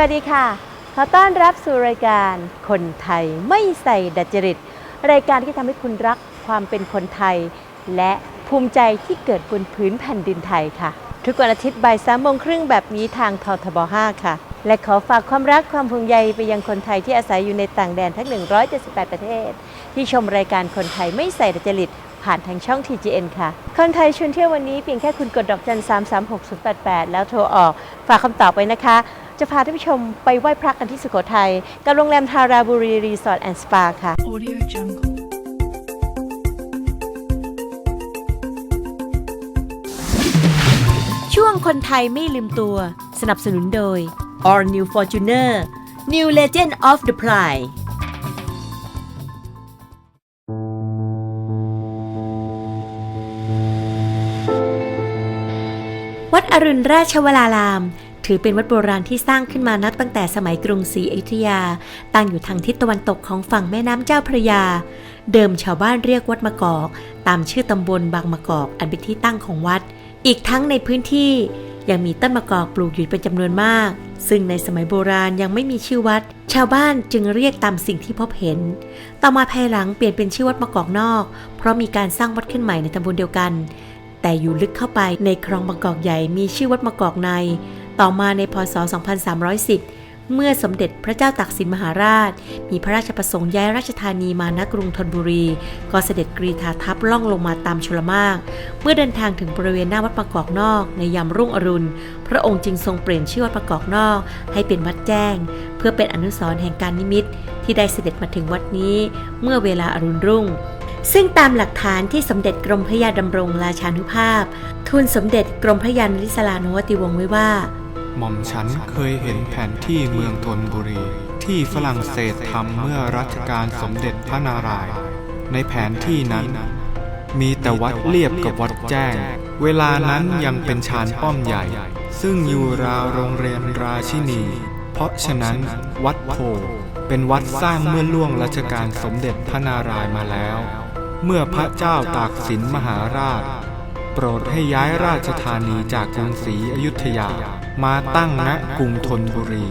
วัสดีค่ะ ขอต้อนรับสู่รายการคนไทยไม่ใส่ดัจจริต รายการที่ทำให้คุณรักความเป็นคนไทย และภูมิใจที่เกิดบนพื้นแผ่นดินไทยค่ะ ทุกวันอาทิตย์บ่ายสามโมงครึ่งแบบนี้ทางททบ 5 ค่ะ และขอฝากความรักความห่วงใยไปยังคนไทยที่อาศัยอยู่ในต่างแดนทั้ง 178 ประเทศ ที่ชมรายการคนไทยไม่ใส่ดัจจริตผ่านทางช่อง TGN ค่ะ คนไทยชวนเที่ยววันนี้เพียงแค่คุณกดดอกจัน3 3 6 0 8 8 แล้วโทรออก ฝากคำตอบไปนะคะ จะพาท่านผู้ชมไปไหว้พระกันที่สุโขทัยกับโรงแรมทาราบุรีรีสอร์ทแอนด์สปาค่ะ Audio Jungle. ช่วงคนไทยไม่ลืมตัว สนับสนุนโดย All New Fortuner New Legend of the Pride วัดอรุณราชวราราม ถือเป็นวัดโบราณที่สร้างขึ้นมานับตั้งแต่สมัยกรุงศรีอยุธยา ตั้งอยู่ทางทิศตะวันตกของฝั่งแม่น้ำเจ้าพระยา เดิมชาวบ้านเรียกวัดมะกอก ตามชื่อตำบลบางมะกอก อันเป็นที่ตั้งของวัด อีกทั้งในพื้นที่ยังมีต้นมะกอกปลูกอยู่เป็นจำนวนมาก ซึ่งในสมัยโบราณยังไม่มีชื่อวัด ชาวบ้านจึงเรียกตามสิ่งที่พบเห็น ต่อมาภายหลังเปลี่ยนเป็นชื่อวัดมะกอกนอก เพราะมีการสร้างวัดขึ้นใหม่ในตำบลเดียวกัน แต่อยู่ลึกเข้าไปในคลองบางกอกใหญ่มีชื่อวัดมะกอกใน ต่อมาในพศ 2310 เมื่อสมเด็จพระเจ้าตากสินมหาราช มีพระราชประสงค์ย้ายราชธานีมาณกรุงธนบุรี ก็เสด็จกรีธาทัพล่องลงมาตามชลมาก เมื่อเดินทางถึงบริเวณหน้าวัดประกอกนอกในยามรุ่งอรุณ พระองค์จึงทรงเปลี่ยนชื่อวัดประกอกนอก ให้เป็นวัดแจ้ง เพื่อเป็นอนุสรณ์แห่งการนิมิต ที่ได้เสด็จมาถึงวัดนี้ เมื่อเวลาอรุณรุ่งซึ่งตามหลักฐานที่สมเด็จกรมพระยาดำรงราชานุภาพ ทูลสมเด็จกรมพระยานริศลานวติวงศ์ไว้ว่า หม่อมฉันเคยเห็นแผนที่เมืองธนบุรี ที่ฝรั่งเศสทำเมื่อรัชกาลสมเด็จพระนารายณ์ในแผนที่นั้น มีแต่วัดเรียบกับวัดแจ้ง เวลานั้นยังเป็นชานป้อมใหญ่ ซึ่งอยู่ราวโรงเรียนราชินี เพราะฉะนั้นวัดโพเป็นวัดสร้างเมื่อล่วงรัชกาลสมเด็จพระนารายณ์มาแล้ว เมื่อพระเจ้าตากสินมหาราช โปรดให้ย้ายราชธานีจากกรุงศรีอยุธยา มาตั้งณกรุงธนบุรี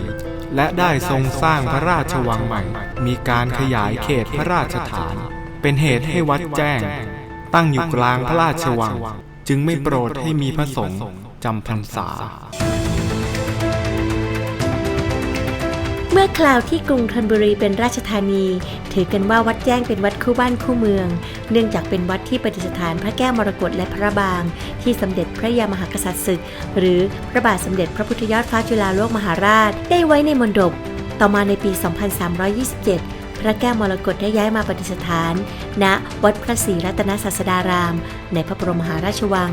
และได้ทรงสร้างพระราชวังใหม่ มีการขยายเขตพระราชฐาน เป็นเหตุให้วัดแจ้ง ตั้งอยู่กลางพระราชวัง จึงไม่โปรดให้มีพระสงฆ์จำพรรษา เมื่อคราวที่กรุงธนบุรีเป็นราชธานี ถือกันว่าวัดแจ้งเป็นวัดคู่บ้านคู่เมือง เนื่องจากเป็นวัดที่ประดิษฐานพระแก้วมรกตและพระบาง ที่สมเด็จพระยามหากษัตริย์ศึก หรือพระบาทสมเด็จพระพุทธยอดฟ้าจุฬาโลกมหาราช ได้ไว้ในมณฑปต่อมาในปี 2327 พระแก้วมรกตได้ย้ายมาประดิษฐาน ณ วัดพระศรีรัตนศาสดาราม ในพระบรมมหาราชวัง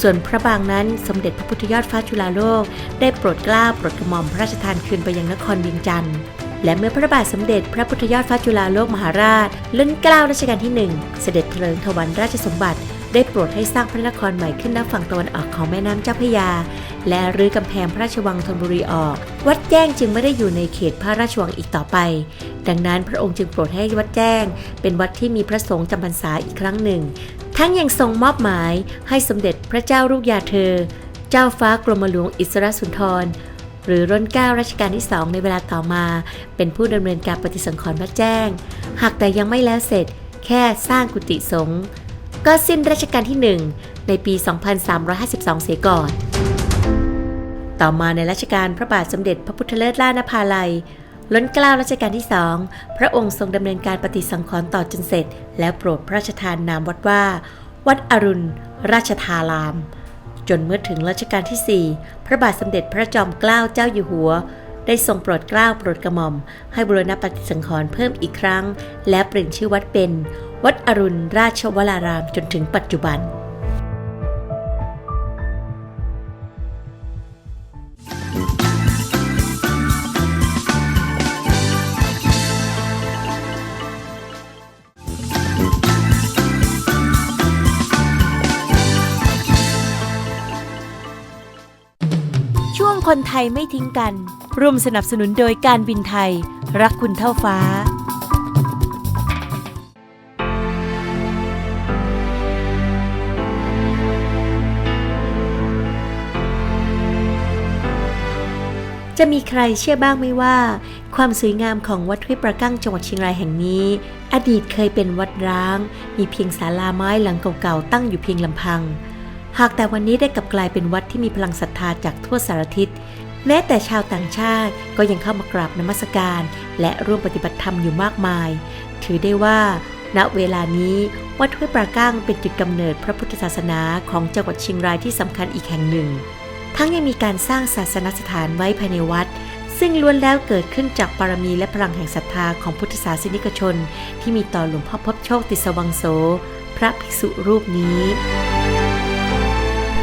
ส่วนพระบางนั้นสมเด็จพระพุทธยอดฟ้าจุฬาโลก ได้โปรดเกล้าโปรดกระหม่อมพระราชทานคืนไปยังนครเวียงจันทร์และเมื่อพระบาทสมเด็จพระพุทธยอดฟ้าจุฬาโลกมหาราชเล้นเกล้ารัชกาลที่หนึ่งเสด็จเถลิงถวันราชสมบัติได้โปรดให้สร้างพระนครใหม่ขึ้นณฝั่งตะวันออกของแม่น้ำเจ้าพยา และรื้อกำแพงพระราชวังธนบุรีออก วัดแจ้งจึงไม่ได้อยู่ในเขตพระราชวังอีกต่อไป ดังนั้นพระองค์จึงโปรดให้วัดแจ้ง เป็นวัดที่มีพระสงฆ์จำพรรษาอีกครั้งหนึ่ง ทั้งยังทรงมอบหมายให้สมเด็จพระเจ้าลูกยาเธอ เจ้าฟ้ากรมหลวงอิสรสุนทร หรือรัชการัชกาลที่สองในเวลาต่อมา เป็นผู้ดำเนินการปฏิสังขรณ์วัดแจ้ง หากแต่ยังไม่แล้วเสร็จแค่สร้างกุฏิสงฆ์ก็สิ้นรัชกาลที่ 1 ในปี 2352 เสียก่อน ต่อมาในรัชกาลพระบาทสมเด็จพระพุทธเลิศล่านภาลัย ล้นเกล้ารัชกาลที่สองพระองค์ทรงดำเนินการปฏิสังขรณ์ต่อจนเสร็จ แล้วโปรดพระราชทานนามวัดว่า วัดอรุณ ราชธาราม จนเมื่อถึงรัชกาลที่ 4 พระบาทสมเด็จพระจอมเกล้าเจ้าอยู่หัว ได้ทรงโปรดเกล้าโปรดกระหม่อม ให้บูรณปฏิสังขรณ์เพิ่มอีกครั้ง และเปลี่ยนชื่อวัดเป็น วัดอรุณราชวรารามจนถึงปัจจุบัน คนไทยไม่ทิ้งกัน ร่วมสนับสนุนโดยการบินไทย รักคุณเท่าฟ้า จะมีใครเชื่อบ้างไหมว่า ความสวยงามของวัดห้วยประกั้งจังหวัดเชียงรายแห่งนี้ อดีตเคยเป็นวัดร้าง มีเพียงศาลาไม้หลังเก่าๆตั้งอยู่เพียงลำพัง หากแต่วันนี้ได้กลับกลายเป็นวัดที่มีพลังศรัทธาจากทั่วสารทิศ แม้แต่ชาวต่างชาติก็ยังเข้ามากราบนมัสการ และร่วมปฏิบัติธรรมอยู่มากมาย ถือได้ว่า ณเวลานี้วัดห้วยปราก้างเป็นจุดกำเนิดพระพุทธศาสนาของจังหวัดเชียงรายที่สำคัญอีกแห่งหนึ่ง ทั้งยังมีการสร้างศาสนสถานไว้ภายในวัดซึ่งล้วนแล้วเกิดขึ้นจากบารมีและพลังแห่งศรัทธาของพุทธศาสนิกชน ที่มีต่อหลวงพ่อพบโชคติสวังโส พระภิกษุรูปนี้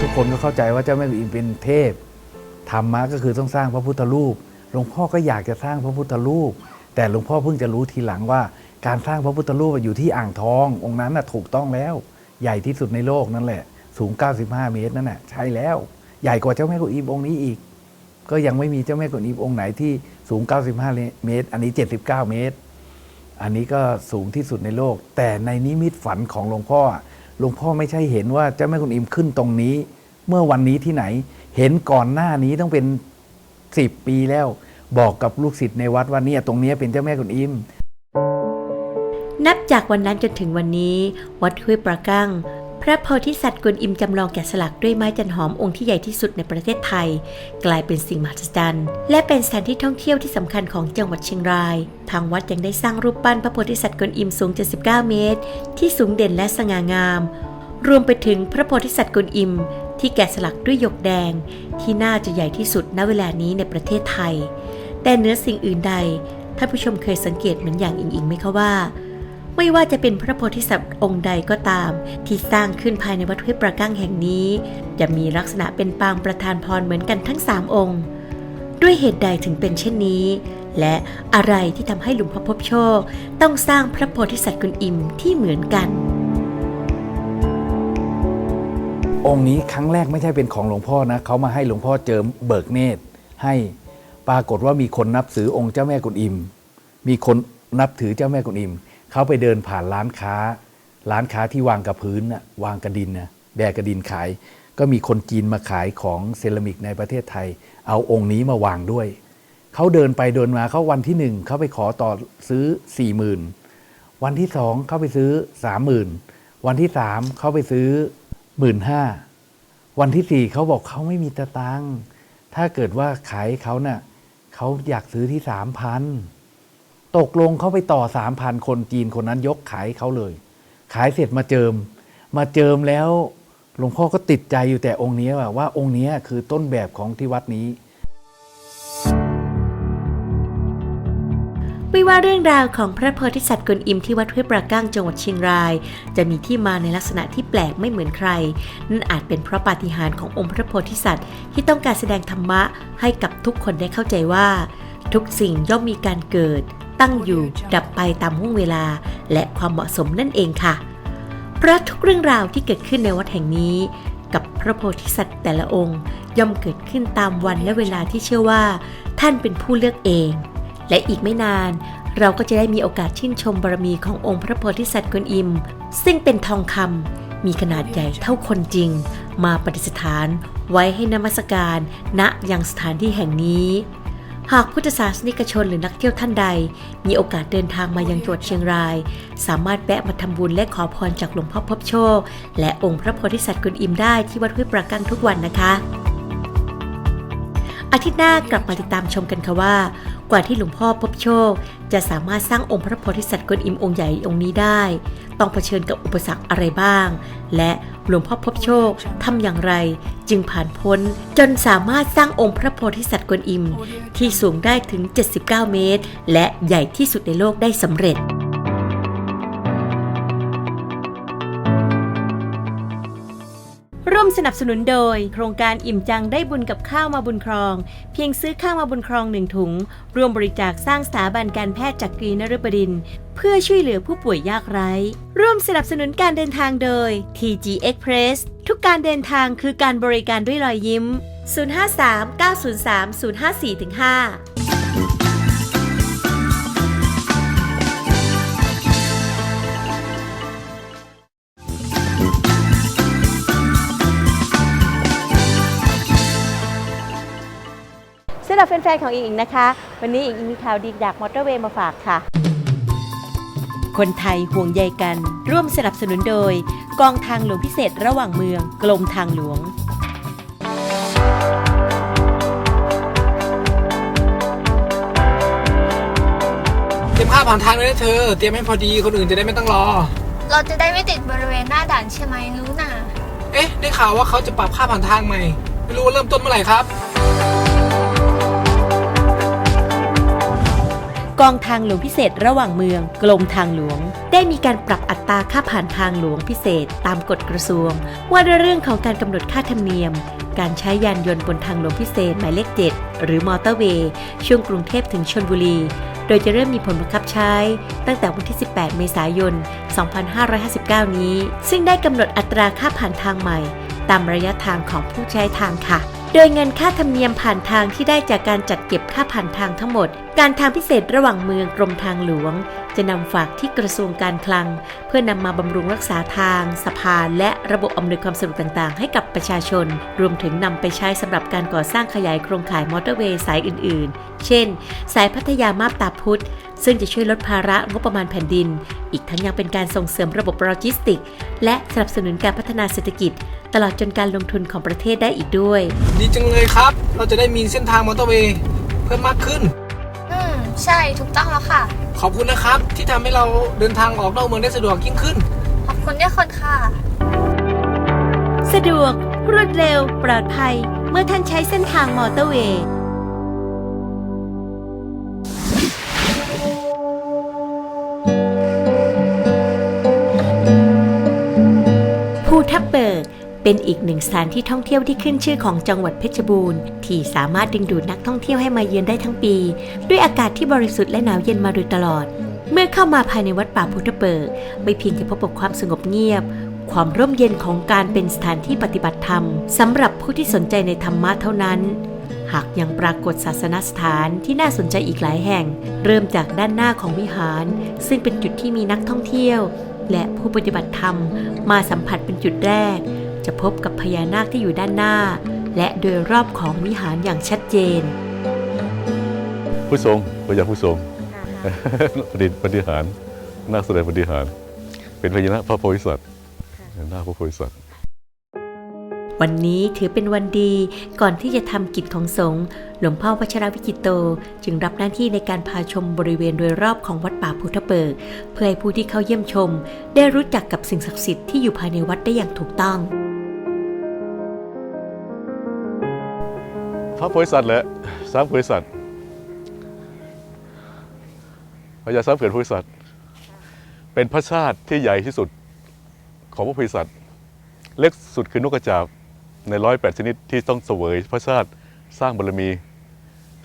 ทุกคนก็เข้าใจว่าเจ้าแม่กุนอิมเป็นเทพธรรมะก็คือต้องสร้างพระพุทธรูป หลวงพ่อก็อยากจะสร้างพระพุทธรูป แต่หลวงพ่อเพิ่งจะรู้ทีหลังว่า การสร้างพระพุทธรูปอยู่ที่อ่างทอง องค์นั้นน่ะถูกต้องแล้ว ใหญ่ที่สุดในโลกนั่นแหละ สูง 95 เมตรนั่นแหละใช่แล้ว ใหญ่กว่าเจ้าแม่กุนอิมองค์นี้อีก ก็ยังไม่มีเจ้าแม่กุนอิมองค์ไหนที่สูง 95 เมตร อันนี้ 79 เมตร อันนี้ก็สูงที่สุดในโลก แต่ในนิมิตฝันของหลวงพ่อ หลวงพ่อไม่ใช่เห็นว่าเจ้าแม่คุณอิมขึ้นตรงนี้ เมื่อวันนี้ที่ไหน เห็นก่อนหน้านี้ต้องเป็นสิบปีแล้ว บอกกับลูกศิษย์ในวัดว่าเนี่ยตรงนี้เป็นเจ้าแม่คุณอิมนับจากวันนั้นจนถึงวันนี้ วัดห้วยปรากั้ง พระโพธิสัตว์กวนอิมจำลองแกะสลักด้วยไม้จันหอมองค์ที่ใหญ่ที่สุดในประเทศไทย กลายเป็นสิ่งมหัศจรรย์และเป็นสถานที่ท่องเที่ยวที่สำคัญของจังหวัดเชียงราย ทางวัดยังได้สร้างรูปปั้นพระโพธิสัตว์กวนอิมสูง 79 เมตร ที่สูงเด่นและสง่างาม รวมไปถึงพระโพธิสัตว์กวนอิม ที่แกะสลักด้วยหยกแดง ที่น่าจะใหญ่ที่สุดณเวลานี้ในประเทศไทย แต่เนื้อสิ่งอื่นใดท่านผู้ชมเคยสังเกตเหมือนอย่างอิงอิงไหมคะว่า ไม่ว่าจะเป็นพระโพธิสัตว์องค์ใดก็ตาม ที่สร้างขึ้นภายในวัดห้วยประกั้งแห่งนี้ จะมีลักษณะเป็นปางประธานพรเหมือนกันทั้งสามองค์ ด้วยเหตุใดถึงเป็นเช่นนี้ และอะไรที่ทำให้หลวงพ่อพบโชค ต้องสร้างพระโพธิสัตว์กุนอิมที่เหมือนกัน องค์นี้ครั้งแรกไม่ใช่เป็นของหลวงพ่อนะเขามาให้หลวงพ่อเจิมเบิกเนตรให้ปรากฏว่ามีคนนับถือองค์เจ้าแม่กุนอิม มีคนนับถือเจ้าแม่กุนอิม เขาไปเดินผ่านร้านค้า ร้านค้าที่วางกับพื้นน่ะวางกระดินนะแบกกระดินขาย ก็มีคนจีนมาขายของเซรามิกในประเทศไทย เอาองค์นี้มาวางด้วย เขาเดินไปเดินมาเขาวันที่หนึ่งเขาไปขอต่อซื้อสี่หมื่นวันที่สองเขาไปซื้อสามหมื่นวันที่สามเขาไปซื้อหมื่นห้าวันที่สี่เขาบอกเขาไม่มีตะตังถ้าเกิดว่าขายเขาเน่ะเขาอยากซื้อที่สามพัน ตกลงเขาไปต่อสามพันคนจีนคนนั้นยกขายเขาเลย ขายเสร็จมาเจิม มาเจิมแล้วหลวงพ่อก็ติดใจอยู่แต่องค์นี้ว่าว่าองค์นี้คือต้นแบบของที่วัดนี้ ไม่ว่าเรื่องราวของพระโพธิสัตว์กวนอิมที่วัดห้วยปราก้างจังหวัดเชียงราย จะมีที่มาในลักษณะที่แปลกไม่เหมือนใคร นั่นอาจเป็นเพราะปาฏิหาริย์ขององค์พระโพธิสัตว์ ที่ต้องการแสดงธรรมะให้กับทุกคนได้เข้าใจว่า ทุกสิ่งย่อมมีการเกิด ตั้งอยู่ดับไปตามห่วงเวลาและความเหมาะสมนั่นเองค่ะ เพราะทุกเรื่องราวที่เกิดขึ้นในวัดแห่งนี้ กับพระโพธิสัตว์แต่ละองค์ย่อมเกิดขึ้นตามวันและเวลาที่เชื่อว่า ท่านเป็นผู้เลือกเอง และอีกไม่นานเราก็จะได้มีโอกาสชื่นชมบารมีขององค์พระโพธิสัตว์กวนอิม ซึ่งเป็นทองคำมีขนาดใหญ่เท่าคนจริง มาประดิษฐานไว้ให้นมัสการ ณยังสถานที่แห่งนี้ หากพุทธศาสนิกชนหรือนักเที่ยวท่านใด มีโอกาสเดินทางมายังจังหวัดเชียงราย สามารถแวะมาทำบุญและขอพรจากหลวงพ่อพบโชค และองค์พระโพธิสัตว์กุลอิมได้ที่วัดห้วยปรากังทุกวันนะคะ อาทิตย์หน้ากลับมาติดตามชมกันค่ะว่า กว่าที่หลวงพ่อพบโชค จะสามารถสร้างองค์พระโพธิสัตว์กวนอิมองค์ใหญ่องค์นี้ได้ ต้องเผชิญกับอุปสรรคอะไรบ้าง และหลวงพ่อพบโชคทำอย่างไร จึงผ่านพ้น จนสามารถสร้างองค์พระโพธิสัตว์กวนอิม ที่สูงได้ถึง 79 เมตร และใหญ่ที่สุดในโลกได้สำเร็จ มสนับสนุนโดย โครงการอิ่มจังได้บุญกับข้าวมาบุญครอง เพียงซื้อข้าวมาบุญครองหนึ่งถุง ร่วมบริจาคสร้างสถาบันการแพทย์จักกรีนฤบดิน เพื่อช่วยเหลือผู้ป่วยยากไร้ ร่วมสนับสนุนการเดินทางโดย TG Express ทุกการเดินทางคือการบริการด้วยรอยยิ้ม 053903054-5 ฟนๆของอิงอิงนะคะ วันนี้อิงอิงมีข่าวดีจากมอเตอร์เวย์มาฝากค่ะ คนไทยห่วงใยกัน ร่วมสนับสนุนโดย กองทางหลวงพิเศษระหว่างเมืองกรมทางหลวง เตรียมค่าผ่านทางเลยนะเธอ เตรียมให้พอดีคนอื่นจะได้ไม่ต้องรอ เราจะได้ไม่ติดบริเวณหน้าด่านใช่ไหมรู้นะ เอ๊ะ ได้ข่าวว่าเขาจะปรับค่าผ่านทางใหม่ ไม่รู้ว่าเริ่มต้นเมื่อไหร่ครับ กองทางหลวงพิเศษระหว่างเมืองกรมทางหลวง ได้มีการปรับอัตราค่าผ่านทางหลวงพิเศษตามกฎกระทรวง ว่าด้วยเรื่องของการกำหนดค่าธรรมเนียม การใช้ยานยนต์บนทางหลวงพิเศษหมายเลข 7 หรือมอเตอร์เวย์ช่วงกรุงเทพถึงชนบุรี โดยจะเริ่มมีผลบังคับใช้ ตั้งแต่วันที่ 18 เมษายน 2559 นี้ ซึ่งได้กำหนดอัตราค่าผ่านทางใหม่ ตามระยะทางของผู้ใช้ทางค่ะ โดยเงินค่าธรรมเนียมผ่านทางที่ได้จากการจัดเก็บค่าผ่านทางทั้งหมด การทางพิเศษระหว่างเมืองกรมทางหลวง จะนำฝากที่กระทรวงการคลัง เพื่อนำมาบำรุงรักษาทาง สะพาน และระบบอำนวยความสะดวกต่างๆ ให้กับประชาชน รวมถึงนำไปใช้สำหรับการก่อสร้างขยายโครงข่ายมอเตอร์เวย์สายอื่นๆ เช่น สายพัทยามาบตาพุธซึ่งจะช่วยลดภาระงบประมาณแผ่นดิน อีกทั้งยังเป็นการส่งเสริมระบบโลจิสติกส์และสนับสนุนการพัฒนาเศรษฐกิจ ตลอดจนการลงทุนของประเทศได้อีกด้วย ดีจังเลยครับ เราจะได้มีเส้นทางมอเตอร์เวย์เพิ่มมากขึ้น อืม ใช่ถูกต้องแล้วค่ะ ขอบคุณนะครับ ที่ทำให้เราเดินทางออกนอกเมืองได้สะดวกยิ่งขึ้น ขอบคุณด้วยคนค่ะ สะดวก รวดเร็ว ปลอดภัย เมื่อท่านใช้เส้นทางมอเตอร์เวย์ เป็นอีกหนึ่งสถานที่ท่องเที่ยวที่ขึ้นชื่อของจังหวัดเพชรบูรณ์ ที่สามารถดึงดูดนักท่องเที่ยวให้มาเยือนได้ทั้งปี ด้วยอากาศที่บริสุทธิ์และหนาวเย็นมาโดยตลอด เมื่อเข้ามาภายในวัดป่าพุทธเบิกไม่เพียงจะพบกับความสงบเงียบ ความร่มเย็นของการเป็นสถานที่ปฏิบัติธรรมสำหรับผู้ที่สนใจในธรรมะเท่านั้นหากยังปรากฏศาสนสถานที่น่าสนใจอีกหลายแห่ง เริ่มจากด้านหน้าของวิหาร ซึ่งเป็นจุดที่มีนักท่องเที่ยว และผู้ปฏิบัติธรรมมาสัมผัสเป็นจุดแรก จะพบกับพญานาคที่อยู่ด้านหน้า และโดยรอบของวิหารอย่างชัดเจน ผู้ทรงพระยาผู้ทรงปฏิปฏิหารนาคแสดงปฏิหาร เป็นพญานาคพระโพธิสัตว์หน้าคพระโพธิสัตว์วันนี้ถือเป็นวันดีก่อนที่จะทำกิจของสงฆ์หลวงพ่อวัชรวิจิตโต จึงรับหน้าที่ในการพาชมบริเวณโดยรอบของวัดป่าพุทธเบิก เพื่อให้ผู้ที่เข้าเยี่ยมชม ได้รู้จักกับสิ่งศักดิ์สิทธิ์ที่อยู่ภายในวัดได้อย่างถูกต้อง พระโพธิสัตว์แหละสามโพธิสัตว์พญาสามเกิดโพธิสัตว์เป็นพระชาติที่ใหญ่ที่สุดของพระโพธิสัตว์เล็กสุดคือนกกระจาบในร้อยแปดชนิดที่ต้องเสวยพระชาติสร้างบารมี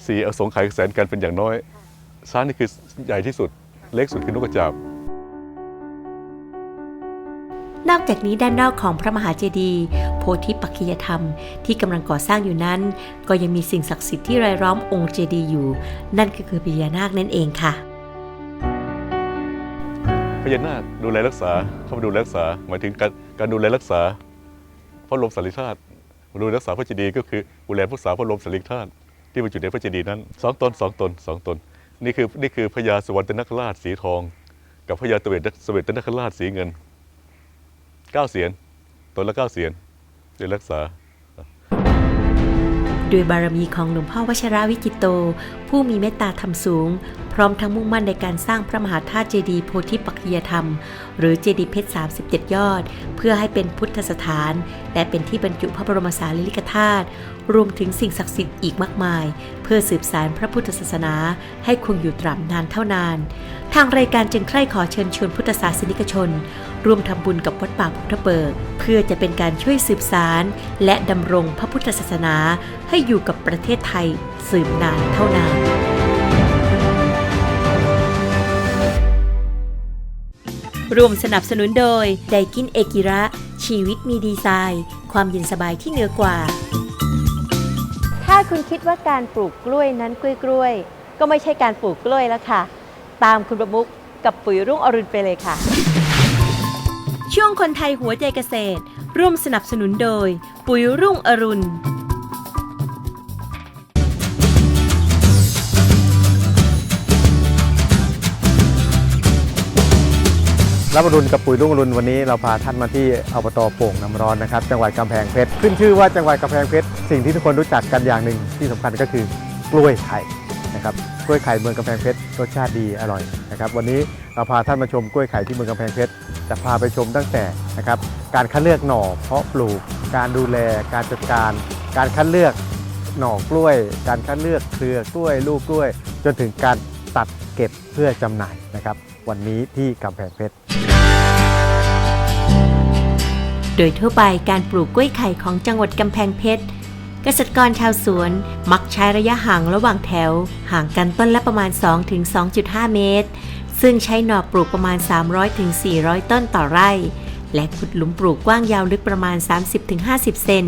สี่อสงไขยแสนกันเป็นอย่างน้อยช้างนี่คือใหญ่ที่สุด เล็กสุดคือนกกระจาบ นอกจากนี้ด้านนอกของพระมหาเจดีย์โพธิปักขิยธรรมที่กำลังก่อสร้างอยู่นั้น ก็ยังมีสิ่งศักดิ์สิทธิ์ที่รายล้อมองค์เจดีย์อยู่ นั่นก็คือพญานาคนั่นเองค่ะพญานาคดูแลรักษาเข้ามาดูแลรักษาหมายถึงการการดูแลรักษาพระลมสันนิธาตุดูแลรักษาพระเจดีย์ก็คือดูแลรักษาพระลมสันนิธาตุที่บรรจุในพระเจดีย์นั้นสองตนสองตนสองตนนี่คือนี่คือพญาสวรรค์นคราชสีทอง กับพญาตเวทสเวตนคราชสีเงิน เก้าเสียนตนละเก้าเสียนดูแลรักษา ด้วยบารมีของหลวงพ่อวชราวิจิตโต ผู้มีเมตตาธรรมสูง พร้อมทั้งมุ่งมั่นในการสร้างพระมหาธาตุเจดีย์โพธิปักขิยธรรม หรือเจดีย์เพชร 37 ยอด เพื่อให้เป็นพุทธสถาน และเป็นที่บรรจุพระบรมสารีริกธาตุรวมถึงสิ่งศักดิ์สิทธิ์อีกมากมาย เพื่อสืบสานพระพุทธศาสนา ให้คงอยู่ตราบนานเท่านาน ทางรายการจึงใคร่ขอเชิญชวนพุทธศาสนิกชน ร่วมทำบุญกับวัดป่าพุทธเบิก เพื่อจะเป็นการช่วยสืบสารและดำรงพระพุทธศาสนาให้อยู่กับประเทศไทยสืบนานเท่านานร่วมสนับสนุนโดยไดกินเอกิระ ชีวิตมีดีไซน์ ความเย็นสบายที่เหนือกว่า ถ้าคุณคิดว่าการปลูกกล้วยนั้นกล้วยกล้วยๆก็ไม่ใช่การปลูกกล้วยแล้วค่ะ ตามคุณประมุกกับปุ๋ยรุ่งอรุณไปเลยค่ะ ช่วงคนไทยหัวใจเกษตร ร่วมสนับสนุนโดย ปุ๋ยรุ่งอรุณ รับอรุณกับปุ๋ยรุ่งอรุณวันนี้เราพาท่านมาที่อบตโป่งน้ำร้อนนะครับจังหวัดกำแพงเพชรขึ้นชื่อว่าจังหวัดกำแพงเพชรสิ่งที่ทุกคนรู้จักกันอย่างหนึ่งที่สำคัญก็คือกล้วยไข่นะครับกล้วยไข่เมืองกำแพงเพชรรสชาติดีอร่อยนะครับวันนี้เราพาท่านมาชมกล้วยไข่ที่เมืองกำแพงเพชรจะพาไปชมตั้งแต่นะครับการคัดเลือกหน่อเพาะปลูก การดูแล การจัดการ การคัดเลือกหน่อกล้วย การคัดเลือกเครือกล้วย ลูกกล้วย จนถึงการตัดเก็บเพื่อจำหน่ายนะครับ วันนี้ที่กำแพงเพชร โดยทั่วไปการปลูกกล้วยไข่ของจังหวัดกำแพงเพชร เกษตรกรชาวสวนมักใช้ระยะห่างระหว่างแถว ห่างกันต้นละประมาณ 2-2.5 เมตร ซึ่งใช้หน่อปลูกประมาณ 300-400 ต้นต่อไร่ และขุดหลุมปลูกกว้างยาวลึกประมาณ 30-50 เซน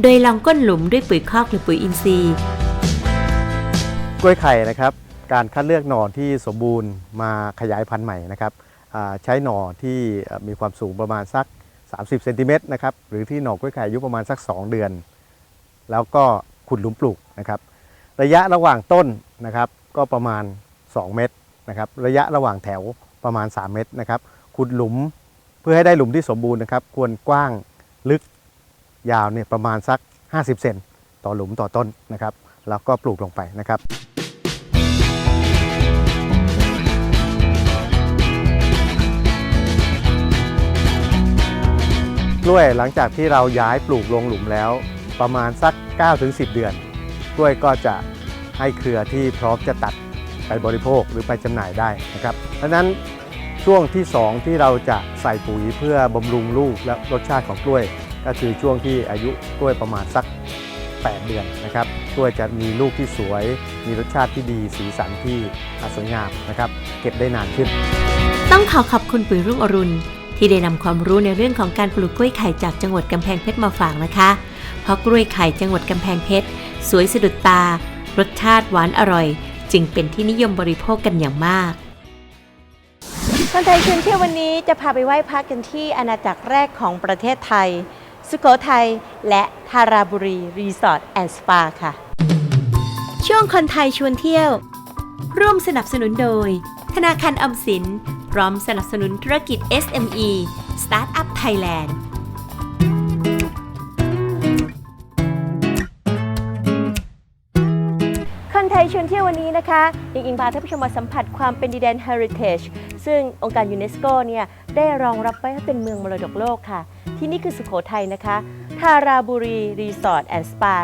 โดยลองก้นหลุมด้วยปุ๋ยคอกหรือปุ๋ยอินทรีย์ กล้วยไข่นะครับ การคัดเลือกหน่อที่สมบูรณ์มาขยายพันธุ์ใหม่นะครับใช้หน่อที่มีความสูงประมาณสัก 30เซนติเมตรนะครับหรือที่หน่อกล้วยไข่อายุประมาณสัก 2 เดือน แล้วก็ขุดหลุมปลูกนะครับ ระยะระหว่างต้นนะครับก็ประมาณ 2 เมตรนะครับ ระยะระหว่างแถวประมาณ 3 เมตรนะครับขุดหลุมเพื่อให้ได้หลุมที่สมบูรณ์นะครับ ควรกว้างลึกยาวเนี่ยประมาณสัก 50 เซนต่อหลุมต่อต้นนะครับ แล้วก็ปลูกลงไปนะครับ กล้วยหลังจากที่เราย้ายปลูกลงหลุมแล้ว ประมาณสัก 9-10 เดือน กล้วยก็จะให้เครือที่พร้อมจะตัดไปบริโภคหรือไปจำหน่ายได้นะครับดังนั้นช่วงที่ 2 ที่เราจะใส่ปุ๋ยเพื่อบำรุงลูกและรสชาติของกล้วย ก็คือช่วงที่อายุกล้วยประมาณสัก 8 เดือนนะครับกล้วยจะมีลูกที่สวย มีรสชาติที่ดีสีสันที่สวยงามนะครับ เก็บได้นานขึ้น ต้องขอขอบคุณปุ๋ยรุ่งอรุณ ที่ได้นำความรู้ในเรื่องของการปลูกกล้วยไข่จากจังหวัดกำแพงเพชรมาฝากนะคะ เพราะกล้วยไข่จังหวัดกำแพงเพชรสวยสะดุดตา รสชาติหวานอร่อย จึงเป็นที่นิยมบริโภคกันอย่างมากคนไทยชวนเที่ยววันนี้จะพาไปไหว้พระกันที่อาณาจักรแรกของประเทศไทย สุโขทัยและทาราบุรีรีสอร์ทแอนด์สปาค่ะ ช่วงคนไทยชวนเที่ยว ร่วมสนับสนุนโดย ธนาคารออมสิน พร้อมสนับสนุนธุรกิจ SME Startup Thailand คนไทยชวนเที่ยววันนี้นะคะอิงอิงพาท่านผู้ชมมาสัมผัสความเป็นดินแดน Heritage ซึ่งองค์การยูเนสโกเนี่ยได้รองรับไว้ให้เป็นเมืองมรดกโลกค่ะ ที่นี่คือสุโขทัยนะคะทาราบุรีรีสอร์ทแอนด์สปา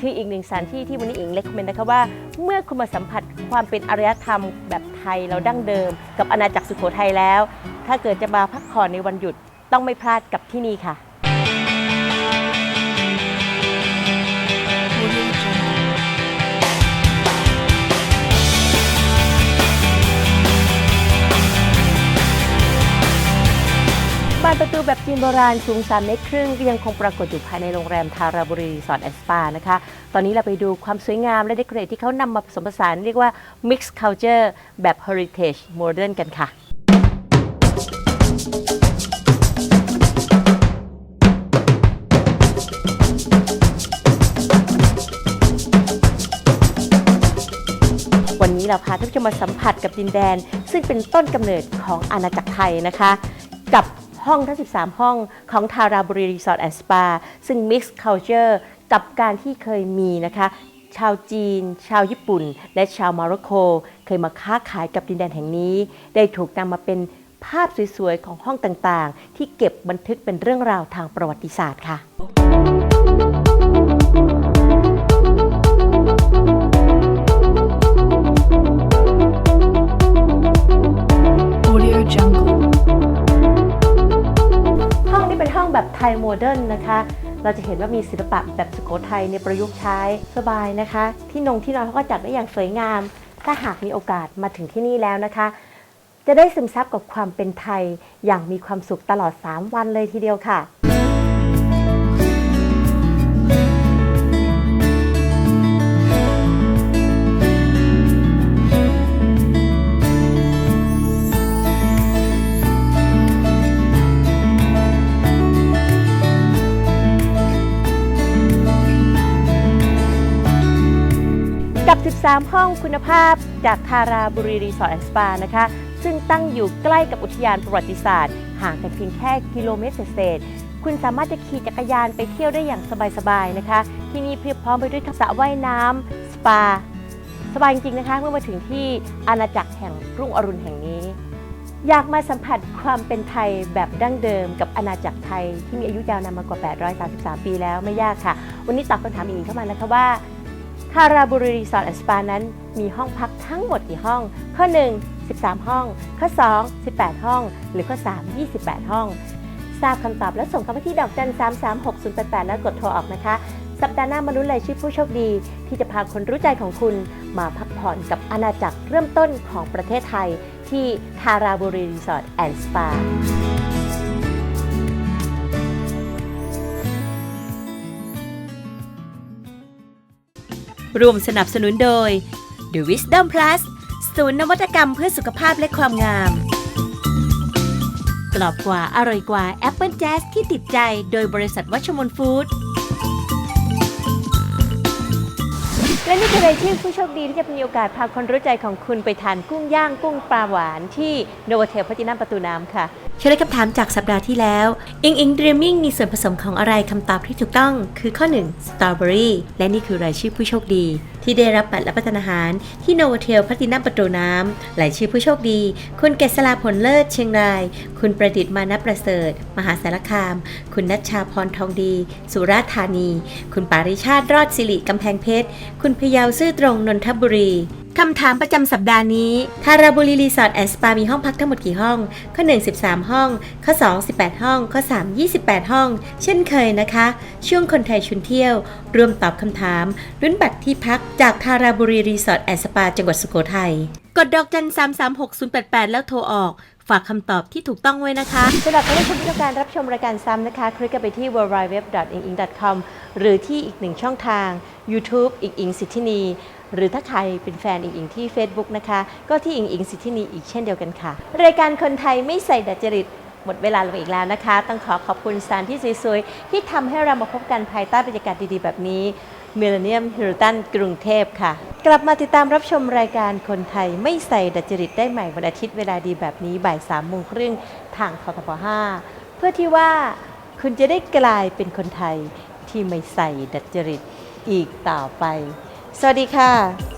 คืออีกหนึ่งสถานที่ที่วันนี้อิงเล็กคอมเมนต์นะคะว่า เมื่อคุณมาสัมผัสความเป็นอารยธรรมแบบ ทยเราดั้งเดิม กับอาณาจักรสุโขทัยแล้ว ถ้าเกิดจะมาพักผ่อนในวันหยุดต้องไม่พลาดกับที่นี่ค่ะานประตูแบบจีนโบราณสูง 3 เมตรครึ่งก็ยังคงปรากฏอยู่ภายในโรงแรมทาราบุรีสอร์ทแอนสปานะคะ ตอนนี้เราไปดูความสวยงามและเดคอเรทที่เขานำมาผสมผสานเรียกว่า Mix Culture แบบ Heritage Modern กันค่ะ วันนี้เราพาท่านผู้ชมมาสัมผัสกับดินแดน ซึ่งเป็นต้นกำเนิดของอาณาจักรไทยนะคะ กับ ห้องทั้ง 13 ห้องของทาราบุรีรีสอร์ทแอนด์สปาซึ่ง Mix Culture กับการที่เคยมีนะคะ ชาวจีน ชาวญี่ปุ่น และชาวมาร็อกโก เคยมาค้าขายกับดินแดนแห่งนี้ ได้ถูกนำมาเป็นภาพสวยๆ ของห้องต่างๆ ที่เก็บบันทึกเป็นเรื่องราวทางประวัติศาสตร์ค่ะ เป็นห้องแบบไทยโมเดิร์นนะคะ เราจะเห็นว่ามีศิลปะแบบสุโขทัยในประยุกต์ใช้สบายนะคะ ที่นงที่นอนเขาก็จัดได้อย่างสวยงาม ถ้าหากมีโอกาสมาถึงที่นี่แล้วนะคะ จะได้ซึมซับกับความเป็นไทยอย่างมีความสุขตลอด 3 วันเลยทีเดียวค่ะ 13ห้องคุณภาพ จากทาราบุรีรีสอร์ทแอนด์สปานะคะ ซึ่งตั้งอยู่ใกล้กับอุทยานประวัติศาสตร์ ห่างกันเพียงแค่กิโลเมตรเศษคุณสามารถจะขี่จักรยานไปเที่ยวได้อย่างสบายๆนะคะ ที่นี่เพียบพร้อมไปด้วยทักษะว่ายน้ำสปา สบายจริงๆนะคะ เมื่อมาถึงที่อาณาจักรแห่งรุ่งอรุณแห่งนี้ อยากมาสัมผัสความเป็นไทยแบบดั้งเดิม กับอาณาจักรไทยที่มีอายุยาวนานมากว่า 833 ปีแล้วไม่ยากค่ะ วันนี้ตอบคำถามอีกเข้ามานะคะว่าาราบุรีรีสอร์ทแอนด์สปานั้น มีห้องพักทั้งหมดกี่ห้อง ข้อ 1 13 ห้อง ข้อ 2 18 ห้อง หรือข้อ 3 28 ห้อง ทราบคำตอบแล้วส่งเข้ามาที่ดอกจัน 3 3 6 0 8 8 แล้วกดโทรออกนะคะ สัปดาห์หน้ามาลุ้นรายชื่อผู้โชคดี ที่จะพาคนรู้ใจของคุณมาพักผ่อนกับอาณาจักรเริ่มต้นของประเทศไทย ที่ทาราบุรีรีสอร์ทแอนด์สปา ร่วมสนับสนุนโดย The Wisdom Plus ศูนย์นวัตกรรมเพื่อสุขภาพและความงาม กรอบกว่าอร่อยกว่าแอปเปิลแจ๊สที่ติดใจโดยบริษัทวัชมนฟู้ด และนี่คือรายชื่อผู้โชคดีที่จะมีโอกาสพาคนรู้ใจของคุณไปทานกุ้งย่างกุ้งปลาหวานที่โนวเทลพัตินัมประตูน้ำค่ะ เชื่อคำถามจากสัปดาห์ที่แล้ว อิงอิงดรีมมิ่งมีส่วนผสมของอะไรคำตอบที่ถูกต้อง คือข้อ 1 สตรอเบอรี่ และนี่คือรายชื่อผู้โชคดี ที่ได้รับบัตรรับประทานอาหาร ที่โนวเทลพัตินัมประตูน้ำรายชื่อผู้โชคดี คุณเกษราผลเลิศเชียงรายคุณประดิษฐ์มานัประเสริฐ มหาสารคาม คุณนัชชาพรทองดี สุราษฎร์ธานี คุณปาริชาติรอดสิริกำแพงเพชร คุณพยาวซื่อตรงนนทบุรีคำถามประจำสัปดาห์นี้ทาราบุรีรีสอร์ทแอนด์สปามีห้องพักทั้งหมดกี่ห้อง ข้อ 1 13 ห้อง ข้อ 2 18 ห้อง ข้อ 3 28 ห้อง เช่นเคยนะคะ ช่วงคนไทยชุนเที่ยวร่วมตอบคำถามลุ้นบัตรที่พักจากทาราบุรีรีสอร์ทแอนด์สปาจังหวัดสุโขทัย กดดอกจัน 336088 แล้วโทรออก ฝากคำตอบที่ถูกต้องไว้นะคะสำหรับท่านผู้ชมที่ต้องการรับชมรายการซ้ำนะคะ คลิกไปที่ www.inging.com หรือที่อีกหนึ่งช่องทาง YouTube อิงอิงสิทธินี หรือถ้าใครเป็นแฟนอิงอิงที่ Facebook นะคะ ก็ที่อิงอิงสิทธินีอีกเช่นเดียวกันค่ะ รายการคนไทยไม่ใส่ดัดจริตหมดเวลาลงอีกแล้วนะคะ ต้องขอขอบคุณสถานที่สวยๆที่ทำให้เรามาพบกันภายใต้บรรยากาศดีๆแบบนี้ มิเลเนียมฮิลตันกรุงเทพค่ะ กลับมาติดตามรับชมรายการคนไทยไม่ใส่ดัจจริตได้ใหม่วันอาทิตย์เวลาดีแบบนี้บ่ายสามโมงครึ่งทางททบ5เพื่อที่ว่าคุณจะได้กลายเป็นคนไทยที่ไม่ใส่ดัจจริตอีกต่อไป สวัสดีค่ะ